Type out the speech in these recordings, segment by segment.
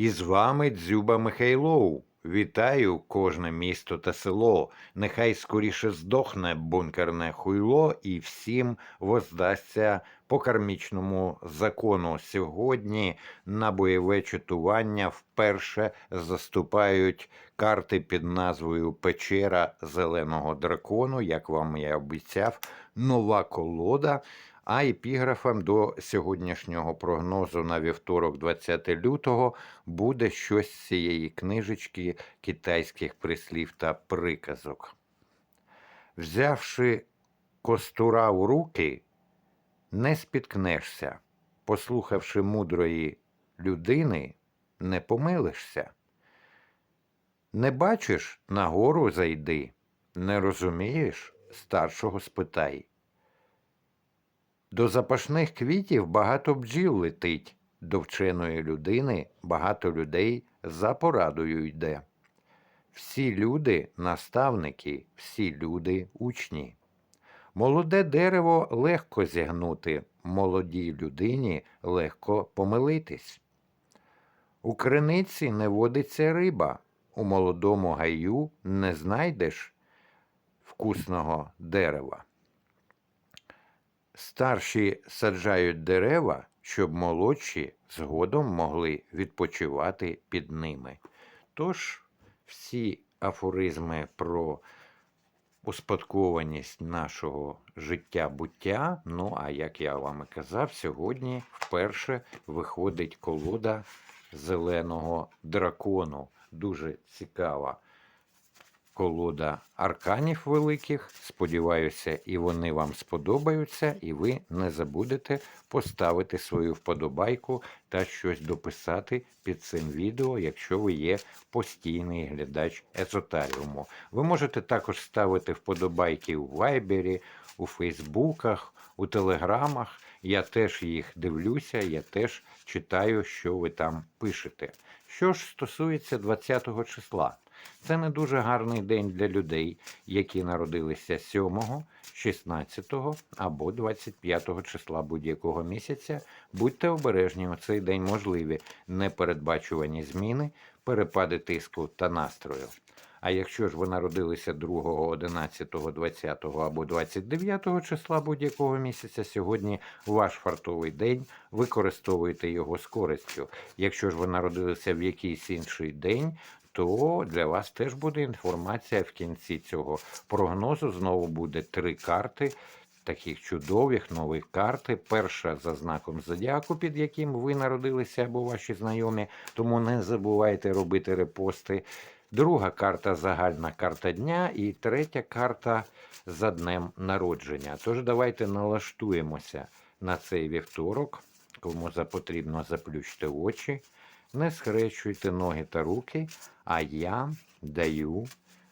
І з вами Дзюба Михайлов. Вітаю кожне місто та село. Нехай скоріше здохне бункерне хуйло і всім воздасться по кармічному закону. Сьогодні на бойове чатування вперше заступають карти під назвою Печера Зеленого дракону, як вам я обіцяв, нова колода. А епіграфом до сьогоднішнього прогнозу на вівторок, 20 лютого, буде щось з цієї книжечки китайських прислів та приказок. Взявши костура у руки, не спіткнешся, послухавши мудрої людини, не помилишся. Не бачиш, нагору зайди, не розумієш, старшого спитай. До запашних квітів багато бджіл летить, до вченої людини багато людей за порадою йде. Всі люди наставники, всі люди учні. Молоде дерево легко зігнути, молодій людині легко помилитись. У криниці не водиться риба, у молодому гаю не знайдеш вкусного дерева. Старші саджають дерева, щоб молодші згодом могли відпочивати під ними. Тож всі афоризми про успадкованість нашого життя буття. Ну, а як я вам і казав, сьогодні вперше виходить колода зеленого дракону. Дуже цікава колода арканів великих. Сподіваюся, і вони вам сподобаються, і ви не забудете поставити свою вподобайку та щось дописати під цим відео, якщо ви є постійний глядач езотаріуму. Ви можете також ставити вподобайки у Вайбері, у Фейсбуках, у Телеграмах. Я теж їх дивлюся, я теж читаю, що ви там пишете. Що ж стосується 20 числа, це не дуже гарний день для людей, які народилися 7, 16 або 25 числа будь-якого місяця. Будьте обережні, у цей день можливі непередбачувані зміни, перепади тиску та настрою. А якщо ж ви народилися 2, 11, 20 або 29 числа будь-якого місяця, сьогодні ваш фартовий день, використовуйте його з користю. Якщо ж ви народилися в якийсь інший день, то для вас теж буде інформація в кінці цього прогнозу. Знову буде три карти. Таких чудових нових карти. Перша за знаком зодіаку, під яким ви народилися або ваші знайомі, тому не забувайте робити репости. Друга карта загальна карта дня, і третя карта за днем народження. Тож давайте налаштуємося на цей вівторок. Кому запотрібно, заплющте очі, не схрещуйте ноги та руки, а я даю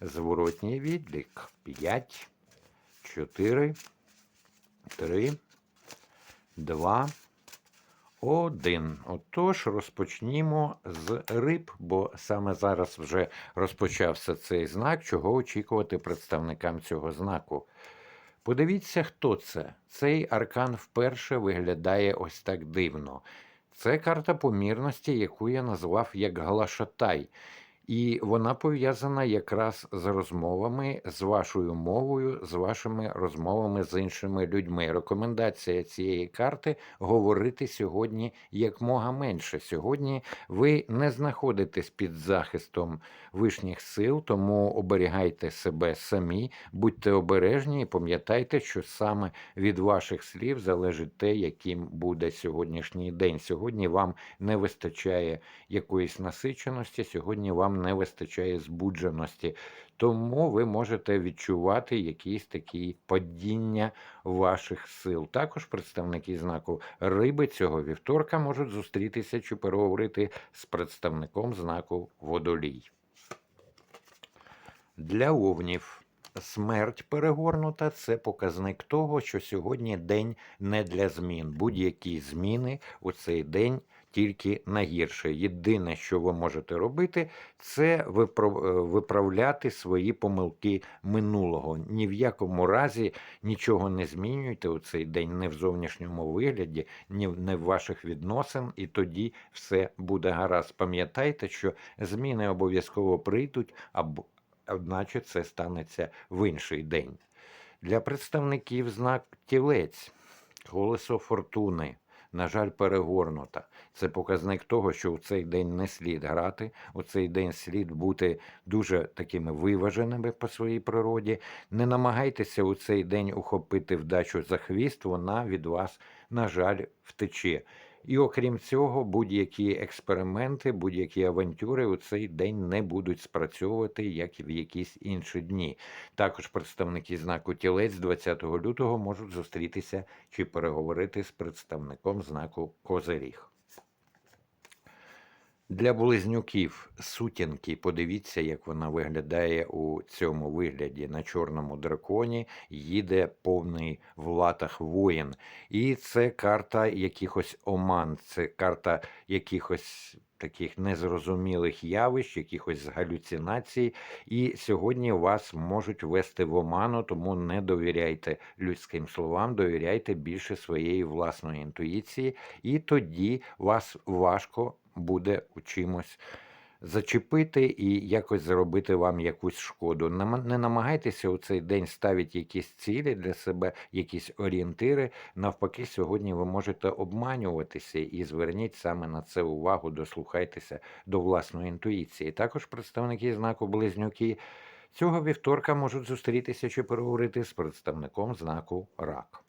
зворотній відлік. 5, 4, 3, 2, 1. Отож, розпочнімо з риб, бо саме зараз вже розпочався цей знак, чого очікувати представникам цього знаку. Подивіться, хто це. Цей аркан вперше виглядає ось так дивно. Це карта помірності, яку я назвав як глашатай. І вона пов'язана якраз з розмовами з вашою мовою, з вашими розмовами з іншими людьми. Рекомендація цієї карти говорити сьогодні якмога менше. Сьогодні ви не знаходитесь під захистом вишніх сил, тому оберігайте себе самі, будьте обережні і пам'ятайте, що саме від ваших слів залежить те, яким буде сьогоднішній день. Сьогодні вам не вистачає якоїсь насиченості, сьогодні вам не вистачає збудженості, тому ви можете відчувати якісь такі падіння ваших сил. Також представники знаку риби цього вівторка можуть зустрітися чи переговорити з представником знаку водолій. Для овнів. Смерть перегорнута це показник того, що сьогодні день не для змін. Будь-які зміни у цей день тільки на гірше. Єдине, що ви можете робити, це е, виправляти свої помилки минулого. Ні в якому разі нічого не змінюйте у цей день, не в зовнішньому вигляді, ні не в ваших відносин, і тоді все буде гаразд. Пам'ятайте, що зміни обов'язково прийдуть, або одначе це станеться в інший день. Для представників знак тілець, колесо фортуни. На жаль, перегорнута. Це показник того, що у цей день не слід грати, у цей день слід бути дуже такими виваженими по своїй природі. Не намагайтеся у цей день ухопити вдачу за хвіст, вона від вас, на жаль, втече. І окрім цього, будь-які експерименти, будь-які авантюри у цей день не будуть спрацьовувати, як і в якісь інші дні. Також представники знаку тілець 20 лютого можуть зустрітися чи переговорити з представником знаку Козиріг. Для близнюків сутінки, подивіться, як вона виглядає у цьому вигляді. На чорному драконі їде повний в латах воїн. І це карта якихось оман, це карта якихось таких незрозумілих явищ, якихось галюцинацій. І сьогодні вас можуть ввести в оману, тому не довіряйте людським словам, довіряйте більше своєї власної інтуїції, і тоді вас важко буде у чимось зачепити і якось зробити вам якусь шкоду. Не намагайтеся у цей день ставити якісь цілі для себе, якісь орієнтири. Навпаки, сьогодні ви можете обманюватися і зверніть саме на це увагу, дослухайтеся до власної інтуїції. Також представники знаку близнюки цього вівторка можуть зустрітися чи переговорити з представником знаку рак.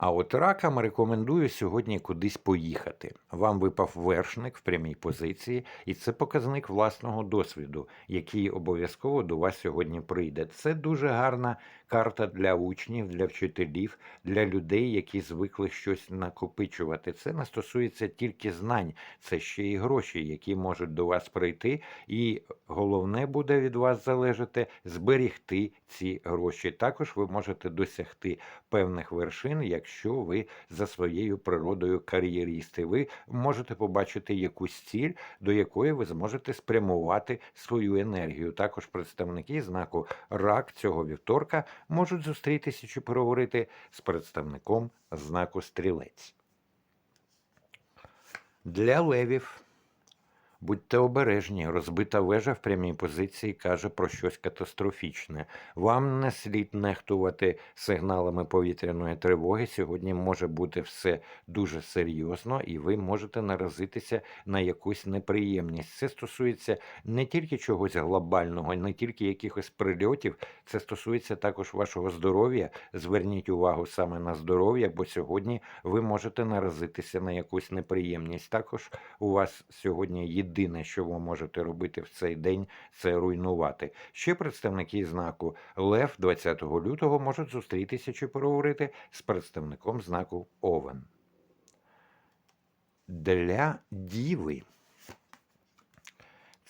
А от ракам рекомендую сьогодні кудись поїхати. Вам випав вершник в прямій позиції, і це показник власного досвіду, який обов'язково до вас сьогодні прийде. Це дуже гарна карта для учнів, для вчителів, для людей, які звикли щось накопичувати. Це не стосується тільки знань, це ще й гроші, які можуть до вас прийти. І головне буде від вас залежати зберігти ці гроші. Також ви можете досягти певних вершин, якщо ви за своєю природою кар'єристи. Ви можете побачити якусь ціль, до якої ви зможете спрямувати свою енергію. Також представники знаку рак цього вівторка можуть зустрітися чи переговорити з представником знаку стрілець. Для левів. Будьте обережні, розбита вежа в прямій позиції каже про щось катастрофічне. Вам не слід нехтувати сигналами повітряної тривоги. Сьогодні може бути все дуже серйозно, і ви можете наразитися на якусь неприємність. Це стосується не тільки чогось глобального, не тільки якихось прильотів, це стосується також вашого здоров'я. Зверніть увагу саме на здоров'я, бо сьогодні ви можете наразитися на якусь неприємність. Також у вас сьогодні єдине, що ви можете робити в цей день, це руйнувати. Ще представники знаку Лев 20 лютого можуть зустрітися чи переговорити з представником знаку Овен. Для діви.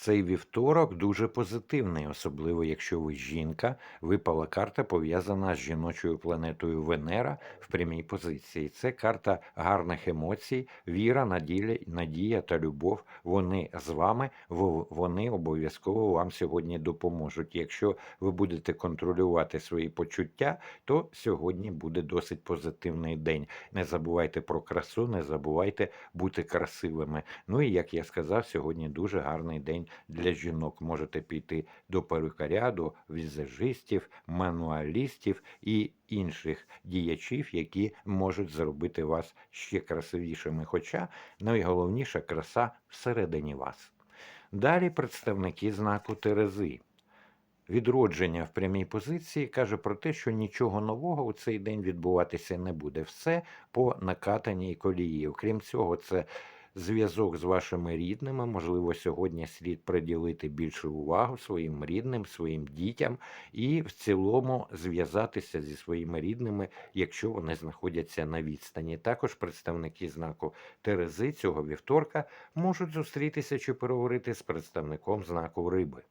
Цей вівторок дуже позитивний, особливо якщо ви жінка. Випала карта пов'язана з жіночою планетою Венера в прямій позиції. Це карта гарних емоцій, віра, надія, надія та любов. Вони з вами, вони обов'язково вам сьогодні допоможуть. Якщо ви будете контролювати свої почуття, то сьогодні буде досить позитивний день. Не забувайте про красу, не забувайте бути красивими. Ну і як я сказав, сьогодні дуже гарний день для жінок. Можете піти до перукаря, до візажистів, мануалістів і інших діячів, які можуть зробити вас ще красивішими. Хоча найголовніша краса всередині вас. Далі представники знаку Терези. Відродження в прямій позиції каже про те, що нічого нового у цей день відбуватися не буде. Все по накатаній колії. Окрім цього, це зв'язок з вашими рідними. Можливо, сьогодні слід приділити більше увагу своїм рідним, своїм дітям і в цілому зв'язатися зі своїми рідними, якщо вони знаходяться на відстані. Також представники знаку Терези цього вівторка можуть зустрітися чи переговорити з представником знаку риби.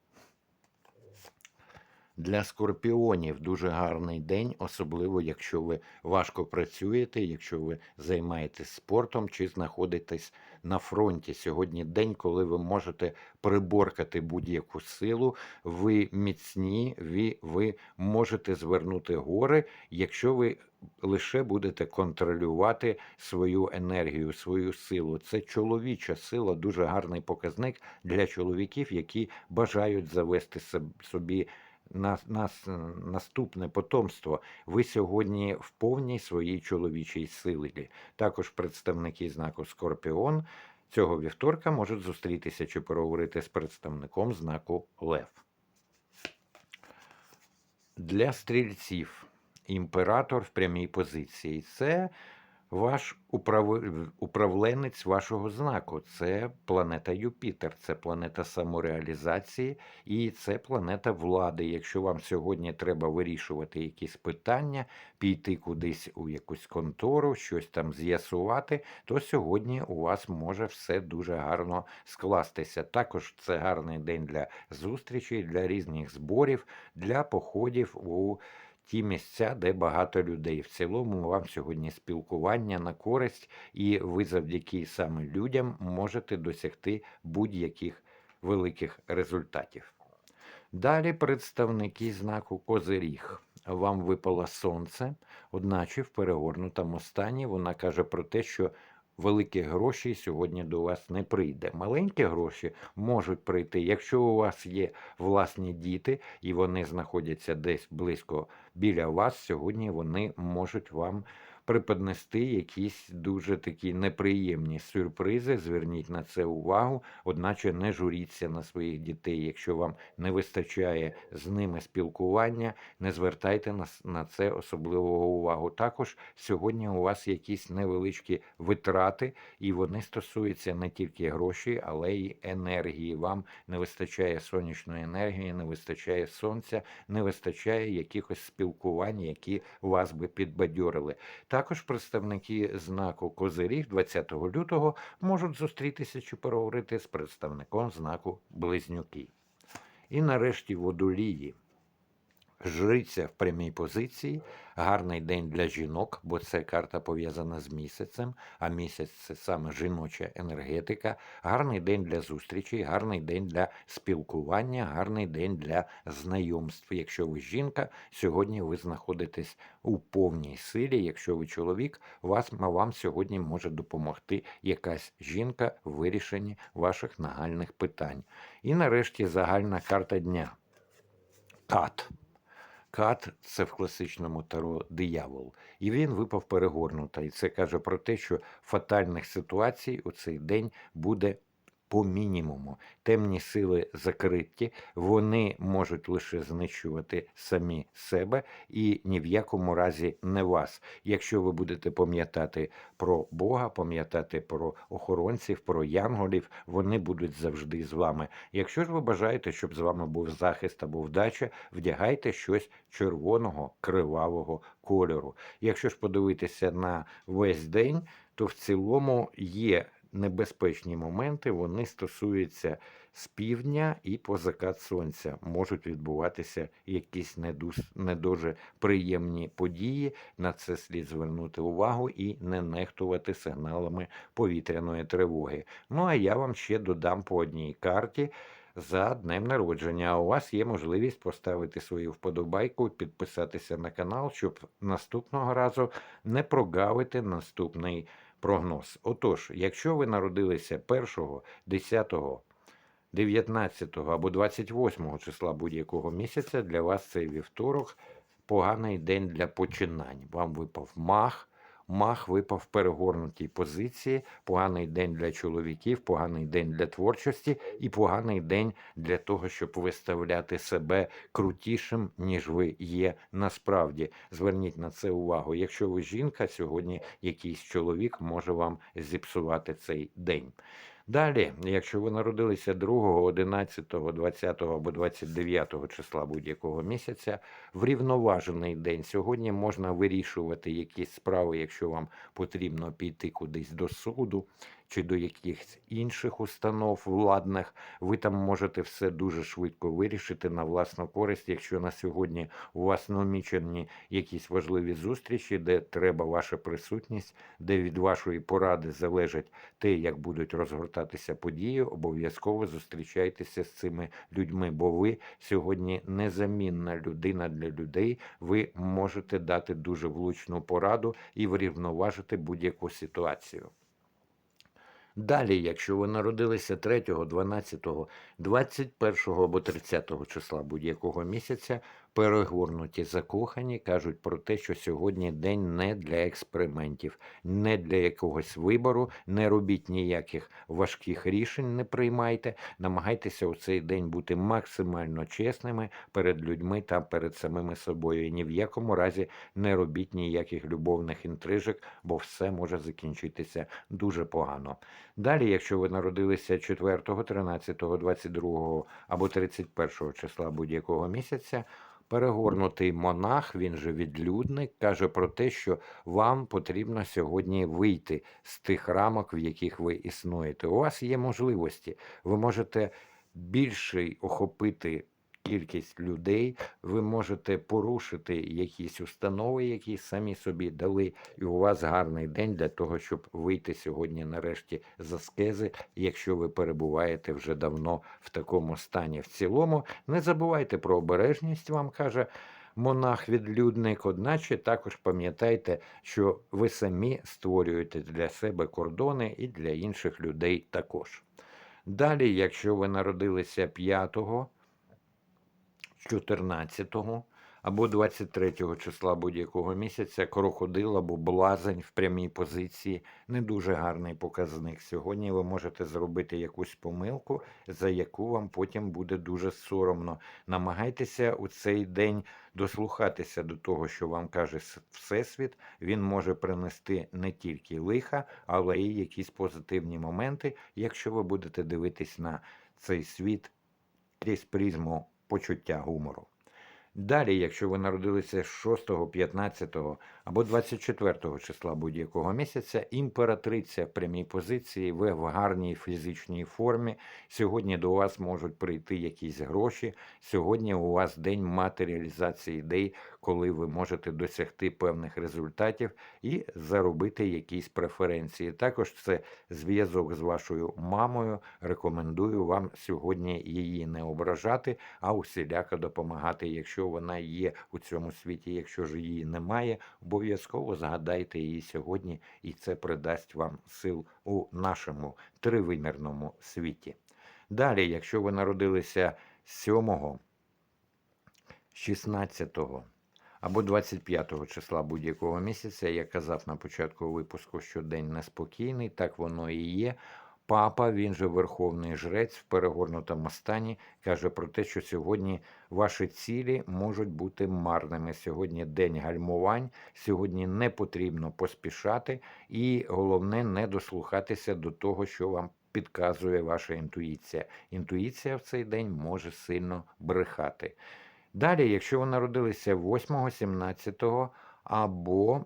Для скорпіонів дуже гарний день, особливо якщо ви важко працюєте, якщо ви займаєтесь спортом чи знаходитесь на фронті. Сьогодні день, коли ви можете приборкати будь-яку силу, ви міцні, ви, ви можете звернути гори, якщо ви лише будете контролювати свою енергію, свою силу. Це чоловіча сила, дуже гарний показник для чоловіків, які бажають завести собі на, нас, наступне потомство. Ви сьогодні в повній своїй чоловічій силі. Також представники знаку Скорпіон цього вівторка можуть зустрітися чи переговорити з представником знаку Лев. Для стрільців імператор в прямій позиції це ваш управ- управленець вашого знаку. Це планета Юпітер, це планета самореалізації і це планета влади. Якщо вам сьогодні треба вирішувати якісь питання, піти кудись у якусь контору, щось там з'ясувати, то сьогодні у вас може все дуже гарно скластися. Також це гарний день для зустрічей, для різних зборів, для походів у ті місця, де багато людей. В цілому вам сьогодні спілкування на користь, і ви завдяки саме людям можете досягти будь-яких великих результатів. Далі представники знаку Козиріг. Вам випало сонце, одначе в перегорнутому стані вона каже про те, що великі гроші сьогодні до вас не прийде. Маленькі гроші можуть прийти, якщо у вас є власні діти і вони знаходяться десь близько біля вас. Сьогодні вони можуть вам преподнести якісь дуже такі неприємні сюрпризи. Зверніть на це увагу, одначе не журіться на своїх дітей. Якщо вам не вистачає з ними спілкування, не звертайте на, це особливого увагу. Також сьогодні у вас якісь невеличкі витрати, і вони стосуються не тільки грошей, але й енергії. Вам не вистачає сонячної енергії, не вистачає сонця, не вистачає якихось спілкувань, які вас би підбадьорили. Також представники знаку Козиріг 20 лютого можуть зустрітися чи переговорити з представником знаку Близнюки. І нарешті водолії. Жриця в прямій позиції, гарний день для жінок, бо це карта пов'язана з місяцем, а місяць це саме жіноча енергетика. Гарний день для зустрічей, гарний день для спілкування, гарний день для знайомств. Якщо ви жінка, сьогодні ви знаходитесь у повній силі. Якщо ви чоловік, вас вам сьогодні може допомогти якась жінка в вирішенні ваших нагальних питань. І нарешті загальна карта дня. Кат. Кат це в класичному таро диявол, і він випав перегорнута. І це каже про те, що фатальних ситуацій у цей день буде по мінімуму. Темні сили закриті, вони можуть лише знищувати самі себе і ні в якому разі не вас. Якщо ви будете пам'ятати про Бога, пам'ятати про охоронців, про янголів, вони будуть завжди з вами. Якщо ж ви бажаєте, щоб з вами був захист або вдача, вдягайте щось червоного, кривавого кольору. Якщо ж подивитися на весь день, то в цілому є небезпечні моменти, вони стосуються з півдня і по закат сонця. Можуть відбуватися якісь не дуже, приємні події. На це слід звернути увагу і не нехтувати сигналами повітряної тривоги. Ну а я вам ще додам по одній карті. За днем народження. А у вас є можливість поставити свою вподобайку, підписатися на канал, щоб наступного разу не прогавити наступний прогноз. Отож, якщо ви народилися 1, 10, 19 або 28 числа будь-якого місяця, для вас цей вівторок поганий день для починань. Вам випав мах. Мах випав в перегорнутій позиції, поганий день для чоловіків, поганий день для творчості і поганий день для того, щоб виставляти себе крутішим, ніж ви є насправді. Зверніть на це увагу. Якщо ви жінка, сьогодні якийсь чоловік може вам зіпсувати цей день. Далі, якщо ви народилися 2, 11, 20 або 29 числа будь-якого місяця, врівноважений день. Сьогодні можна вирішувати якісь справи, якщо вам потрібно піти кудись до суду, чи до якихось інших установ владних, ви там можете все дуже швидко вирішити на власну користь, якщо на сьогодні у вас намічені якісь важливі зустрічі, де треба ваша присутність, де від вашої поради залежить те, як будуть розгортатися події, обов'язково зустрічайтеся з цими людьми, бо ви сьогодні незамінна людина для людей. Ви можете дати дуже влучну пораду і врівноважити будь-яку ситуацію. Далі, якщо ви народилися 3, 12, 21 або 30 числа будь-якого місяця, перегорнуті закохані кажуть про те, що сьогодні день не для експериментів, не для якогось вибору, не робіть ніяких важких рішень, не приймайте. Намагайтеся у цей день бути максимально чесними перед людьми та перед самими собою. І ні в якому разі не робіть ніяких любовних інтрижок, бо все може закінчитися дуже погано. Далі, якщо ви народилися 4, 13, 22 або 31 числа будь-якого місяця, перегорнутий монах, він же відлюдник, каже про те, що вам потрібно сьогодні вийти з тих рамок, в яких ви існуєте. У вас є можливості, ви можете більший охопити. Кількість людей, ви можете порушити якісь установи, які самі собі дали, і у вас гарний день для того, щоб вийти сьогодні нарешті з аскези, якщо ви перебуваєте вже давно в такому стані. В цілому не забувайте про обережність, вам каже монах-відлюдник, одначе також пам'ятайте, що ви самі створюєте для себе кордони і для інших людей також. Далі, якщо ви народилися 5 14 або 23 числа будь-якого місяця крокодил або блазень в прямій позиції не дуже гарний показник. Сьогодні ви можете зробити якусь помилку, за яку вам потім буде дуже соромно. Намагайтеся у цей день дослухатися до того, що вам каже Всесвіт. Він може принести не тільки лиха, але й якісь позитивні моменти, якщо ви будете дивитись на цей світ крізь призму почуття гумору. Далі, якщо ви народилися 6, 15 або 24 числа будь-якого місяця, імператриця в прямій позиції, ви в гарній фізичній формі. Сьогодні до вас можуть прийти якісь гроші. Сьогодні у вас день матеріалізації ідей, коли ви можете досягти певних результатів і заробити якісь преференції. Також це зв'язок з вашою мамою. Рекомендую вам сьогодні її не ображати, а усіляко допомагати. Якщо вона є у цьому світі, якщо ж її немає, обов'язково згадайте її сьогодні, і це придасть вам сил у нашому тривимірному світі. Далі, якщо ви народилися 7, 16 або 25 числа будь-якого місяця, я казав на початку випуску, що день неспокійний, так воно і є. Папа, він же верховний жрець в перегорнутому стані, каже про те, що сьогодні ваші цілі можуть бути марними. Сьогодні день гальмувань, сьогодні не потрібно поспішати, і головне не дослухатися до того, що вам підказує ваша інтуїція. Інтуїція в цей день може сильно брехати. Далі, якщо ви народилися 8, 17 або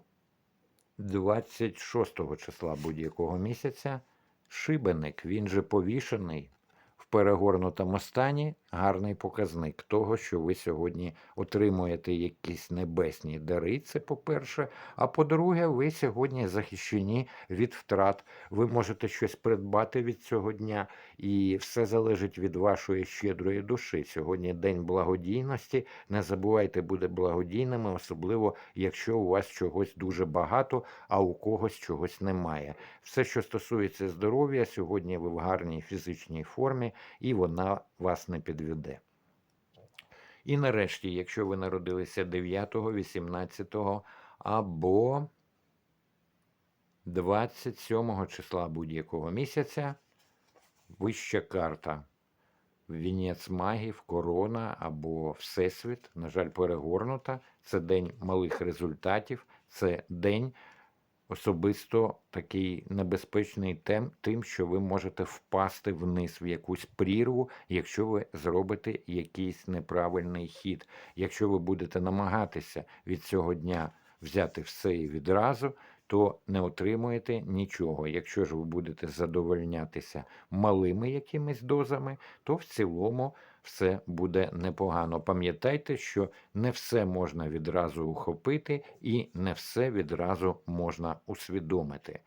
26 числа будь-якого місяця, шибеник, він же повішений в перегорнутому стані, гарний показник того, що ви сьогодні отримуєте якісь небесні дари. Це по-перше. А по-друге, ви сьогодні захищені від втрат. Ви можете щось придбати від цього дня, і все залежить від вашої щедрої душі. Сьогодні день благодійності. Не забувайте бути благодійними, особливо якщо у вас чогось дуже багато, а у когось чогось немає. Все, що стосується здоров'я, сьогодні ви в гарній фізичній формі, і вона вас не підведе. І нарешті, якщо ви народилися 9, 18 або 27 числа будь-якого місяця, вища карта. Вінець магів, корона або Всесвіт, на жаль, перегорнута. Це день малих результатів, це день особисто такий небезпечний тем, тим, що ви можете впасти вниз в якусь прірву, якщо ви зробите якийсь неправильний хід. Якщо ви будете намагатися від цього дня взяти все і відразу, то не отримуєте нічого. Якщо ж ви будете задовольнятися малими якимись дозами, то в цілому все буде непогано. Пам'ятайте, що не все можна відразу ухопити і не все відразу можна усвідомити.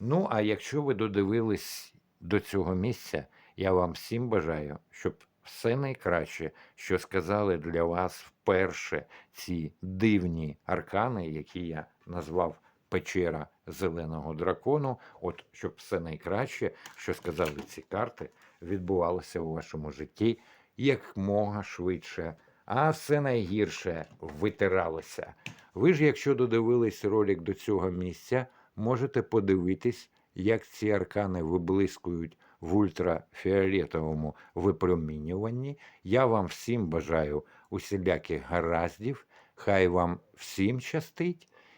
Ну, а якщо ви додивились до цього місця, я вам всім бажаю, щоб все найкраще, що сказали для вас вперше ці дивні аркани, які я назвав печера зеленого дракону, от щоб все найкраще, що сказали ці карти, відбувалося у вашому житті якмога швидше, а все найгірше витиралося. Ви ж, якщо додивились ролик до цього місця, можете подивитись, як ці аркани виблискують в ультрафіолетовому випромінюванні. Я вам всім бажаю усіляких гараздів, хай вам всім щастить.